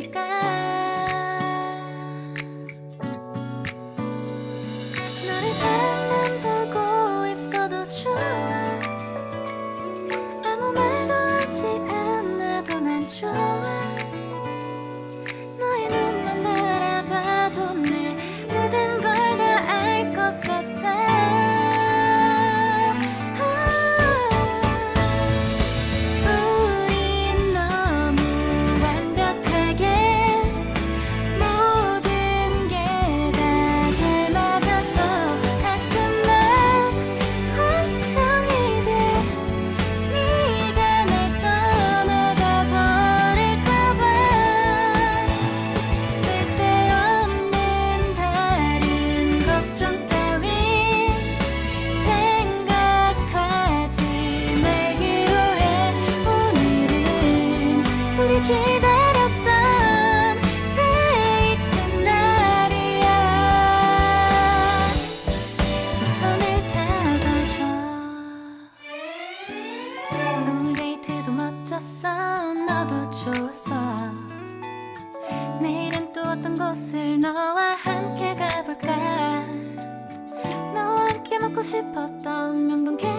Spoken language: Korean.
걸까? 좋았어 너도 좋았어. 내일은 또 어떤 곳을 너와 함께 가볼까? 너와 함께 먹고 싶었던 명동 캐